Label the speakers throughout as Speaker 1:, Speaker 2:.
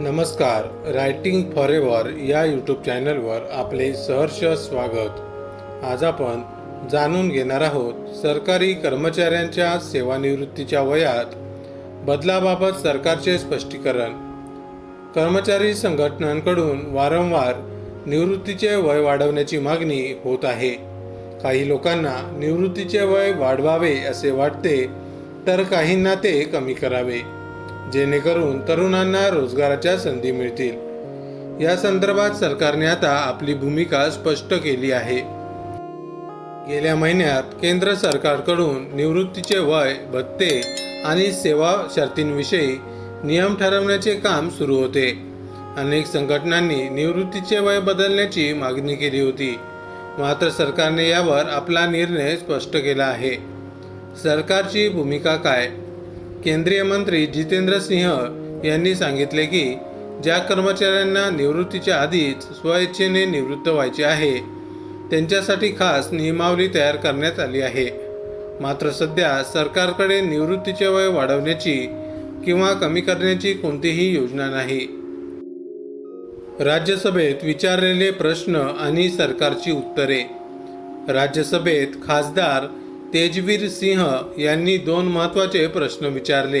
Speaker 1: नमस्कार writing for ever या YouTube चॅनलवर आपले सहर्ष स्वागत. आज आपण जाणून घेणार आहोत सरकारी कर्मचाऱ्यांच्या सेवानिवृत्तीच्या वयात बदलाबाबत सरकारचे स्पष्टीकरण. कर्मचारी संघटनांकडून वारंवार निवृत्तीचे वय वाढवण्याची मागणी होत आहे. काही लोकांना निवृत्तीचे वय वाढवावे असे वाटते तर काहींना ते कमी करावे. जेणेकरून तरुणांना रोजगाराच्या संधी मिळतील. या संदर्भात सरकारने आता आपली भूमिका स्पष्ट केली आहे. गेल्या महिन्यात केंद्र सरकारकडून निवृत्तीचे वय भत्ते आणि सेवा शर्तींविषयी नियम ठरवण्याचे काम सुरू होते. अनेक संघटनांनी निवृत्तीचे वय बदलण्याची मागणी केली होती. मात्र सरकारने यावर आपला निर्णय स्पष्ट केला आहे. सरकारची भूमिका काय? केंद्रीय मंत्री जितेंद्र सिंह यांनी सांगितले की ज्या कर्मचाऱ्यांना निवृत्तीच्या आधीच स्वइच्छेने निवृत्त व्हायचे आहे त्यांच्यासाठी खास नियमावली तयार करण्यात आली आहे. मात्र सध्या सरकारकडे निवृत्तीचे वय वाढवण्याची किंवा कमी करण्याची कोणतीही योजना नाही. राज्यसभेत विचारलेले प्रश्न आणि सरकारची उत्तरे. राज्यसभेत खासदार तेजवीर सिंह यांनी दोन महत्त्वाचे प्रश्न विचारले.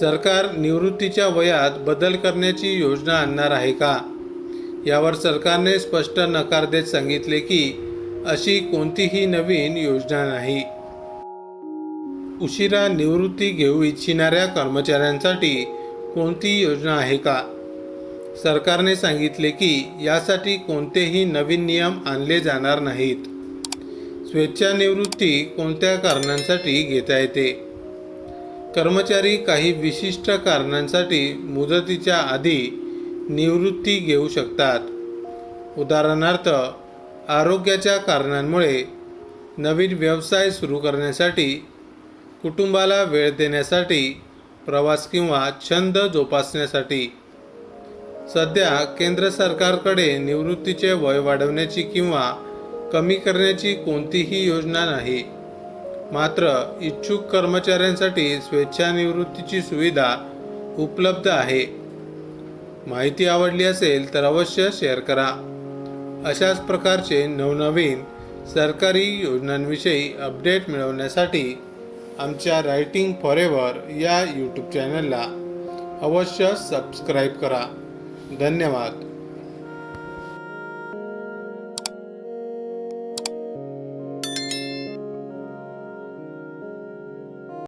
Speaker 1: सरकार निवृत्तीच्या वयात बदल करण्याची योजना आणणार आहे का? यावर सरकारने स्पष्ट नकार देत सांगितले की अशी कोणतीही नवीन योजना नाही. उशिरा निवृत्ती घेऊ इच्छिणाऱ्या कर्मचाऱ्यांसाठी कोणती योजना आहे का? सरकारने सांगितले की यासाठी कोणतेही नवीन नियम आणले जाणार नाहीत. स्वेच्छानिवृत्ती कोणत्या कारणांसाठी घेता येते? कर्मचारी काही विशिष्ट कारणांसाठी मुदतीच्या आधी निवृत्ती घेऊ शकतात. उदाहरणार्थ आरोग्याच्या कारणांमुळे नवीन व्यवसाय सुरू करण्यासाठी कुटुंबाला वेळ देण्यासाठी प्रवास किंवा छंद जोपासण्यासाठी. सध्या केंद्र सरकारकडे निवृत्तीचे वय वाढवण्याची किंवा कमी करण्याची कोणतीही योजना नाही. मात्र इच्छुक कर्मचाऱ्यांसाठी स्वेच्छानिवृत्तीची सुविधा उपलब्ध आहे. माहिती आवडली असेल तर अवश्य शेअर करा. अशाच प्रकारचे नवनवीन सरकारी योजनांविषयी अपडेट मिळवण्यासाठी आमच्या रायटिंग फॉरेवर या यूट्यूब चॅनलला अवश्य सबस्क्राईब करा. धन्यवाद.